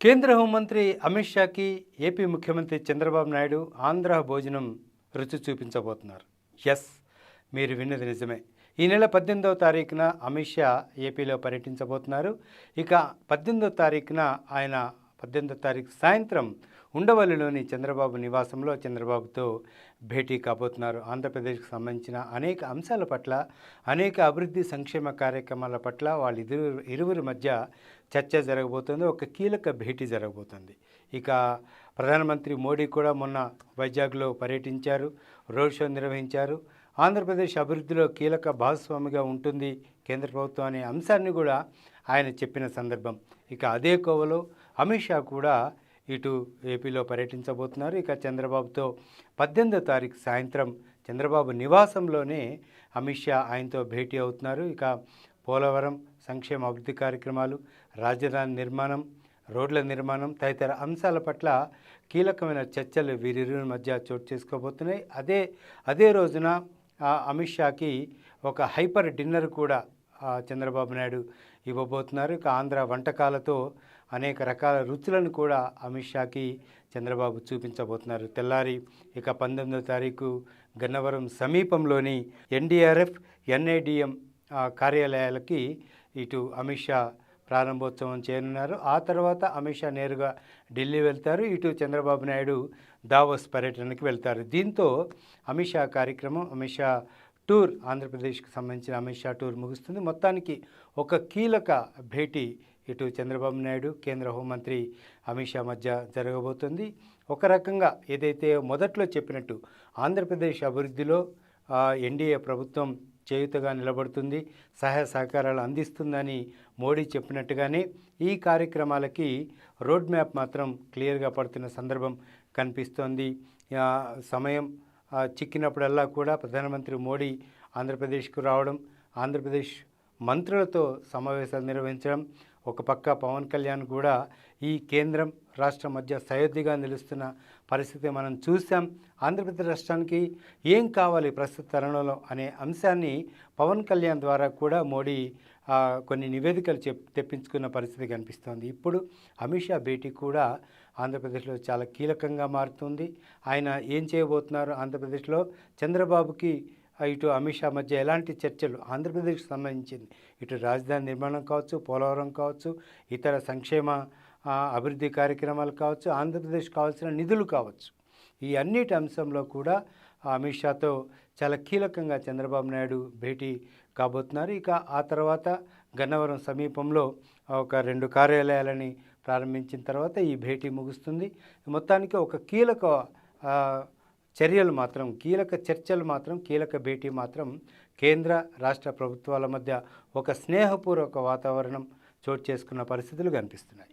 కేంద్ర హోంమంత్రి అమిత్ షాకి ఏపీ ముఖ్యమంత్రి చంద్రబాబు నాయుడు ఆంధ్ర భోజనం రుచి చూపించబోతున్నారు. ఎస్ మీరు విన్నది నిజమే. ఈ నెల పద్దెనిమిదవ తారీఖున అమిత్ షా ఏపీలో పర్యటించబోతున్నారు. ఇక పద్దెనిమిదవ తారీఖున ఆయన పద్దెనిమిదో తారీఖు సాయంత్రం ఉండవల్లిలోని చంద్రబాబు నివాసంలో చంద్రబాబుతో భేటీ కాబోతున్నారు. ఆంధ్రప్రదేశ్కు సంబంధించిన అనేక అంశాల పట్ల అనేక అభివృద్ధి సంక్షేమ కార్యక్రమాల పట్ల వాళ్ళ ఇరువురు ఇరువురి మధ్య చర్చ జరగబోతుంది. ఒక కీలక భేటీ జరగబోతుంది. ఇక ప్రధానమంత్రి మోడీ కూడా మొన్న వైజాగ్లో పర్యటించారు రోడ్ షో నిర్వహించారు. ఆంధ్రప్రదేశ్ అభివృద్ధిలో కీలక భాగస్వామిగా ఉంటుంది కేంద్ర ప్రభుత్వం అనే అంశాన్ని కూడా ఆయన చెప్పిన సందర్భం. ఇక అదే కోవలో అమిత్ షా కూడా ఇటు ఏపీలో పర్యటించబోతున్నారు. ఇక చంద్రబాబుతో పద్దెనిమిదో తారీఖు సాయంత్రం చంద్రబాబు నివాసంలోనే అమిత్ షా ఆయనతో భేటీ అవుతున్నారు. ఇక పోలవరం సంక్షేమ అభివృద్ధి కార్యక్రమాలు రాజధాని నిర్మాణం రోడ్ల నిర్మాణం తదితర అంశాల పట్ల కీలకమైన చర్చలు వీరిరువురి మధ్య చోటు చేసుకోబోతున్నాయి. అదే అదే రోజున అమిత్ షాకి ఒక హైపర్ డిన్నర్ కూడా చంద్రబాబు నాయుడు ఇవ్వబోతున్నారు. ఇక ఆంధ్ర వంటకాలతో అనేక రకాల రుచులను కూడా అమిత్ షాకి చంద్రబాబు చూపించబోతున్నారు. తెల్లారి ఇక పంతొమ్మిదో తారీఖు గన్నవరం సమీపంలోని ఎన్డీఆర్ఎఫ్ ఎన్ఐడిఎం కార్యాలయాలకి ఇటు అమిత్ షా ప్రారంభోత్సవం చేయనున్నారు. ఆ తర్వాత అమిత్ షా నేరుగా ఢిల్లీ వెళ్తారు. ఇటు చంద్రబాబు నాయుడు దావోస్ పర్యటనకి వెళ్తారు. దీంతో అమిత్ షా కార్యక్రమం అమిత్ షా టూర్ ఆంధ్రప్రదేశ్కి సంబంధించిన అమిత్ షా టూర్ ముగుస్తుంది. మొత్తానికి ఒక కీలక భేటీ ఇటు చంద్రబాబు నాయుడు కేంద్ర హోంమంత్రి అమిత్ షా మధ్య జరగబోతుంది. ఒక రకంగా ఏదైతే మొదట్లో చెప్పినట్టు ఆంధ్రప్రదేశ్ అభివృద్ధిలో ఎన్డీఏ ప్రభుత్వం చేయుతగా నిలబడుతుంది సహాయ సహకారాలు అందిస్తుందని మోడీ చెప్పినట్టుగానే ఈ కార్యక్రమాలకి రోడ్ మ్యాప్ మాత్రం క్లియర్గా పడుతున్న సందర్భం కనిపిస్తోంది. సమయం చిక్కినప్పుడల్లా కూడా ప్రధానమంత్రి మోడీ ఆంధ్రప్రదేశ్కు రావడం ఆంధ్రప్రదేశ్ మంత్రులతో సమావేశాలు నిర్వహించడం ఒక పక్క పవన్ కళ్యాణ్ కూడా ఈ కేంద్రం రాష్ట్రం మధ్య సయోధ్యగా నిలుస్తున్న పరిస్థితి మనం చూసాం ఆంధ్రప్రదేశ్ రాష్ట్రానికి ఏం కావాలి ప్రస్తుత తరుణంలో అనే అంశాన్ని పవన్ కళ్యాణ్ ద్వారా కూడా మోడీ కొన్ని నివేదికలు చెప్ తెప్పించుకున్న పరిస్థితి కనిపిస్తోంది. ఇప్పుడు అమిత్ షా భేటీ కూడా ఆంధ్రప్రదేశ్లో చాలా కీలకంగా మారుతుంది. ఆయన ఏం చేయబోతున్నారు ఆంధ్రప్రదేశ్లో? చంద్రబాబుకి ఇటు అమిత్ షా మధ్య ఎలాంటి చర్చలు ఆంధ్రప్రదేశ్కి సంబంధించింది? ఇటు రాజధాని నిర్మాణం కావచ్చు పోలవరం కావచ్చు ఇతర సంక్షేమ అభివృద్ధి కార్యక్రమాలు కావచ్చు ఆంధ్రప్రదేశ్ కావాల్సిన నిధులు కావచ్చు. ఈ అన్నిటి అంశంలో కూడా అమిత్ షాతో చాలా కీలకంగా చంద్రబాబు నాయుడు భేటీ కాబోతున్నారు. ఇక ఆ తర్వాత గన్నవరం సమీపంలో ఒక రెండు కార్యాలయాలని ప్రారంభించిన తర్వాత ఈ భేటీ ముగుస్తుంది. మొత్తానికి ఒక కీలక చర్యలు మాత్రం కీలక చర్చలు మాత్రం కీలక భేటీ మాత్రం కేంద్ర రాష్ట్ర ప్రభుత్వాల మధ్య ఒక స్నేహపూర్వక వాతావరణం చోటు చేసుకున్న పరిస్థితులు కనిపిస్తున్నాయి.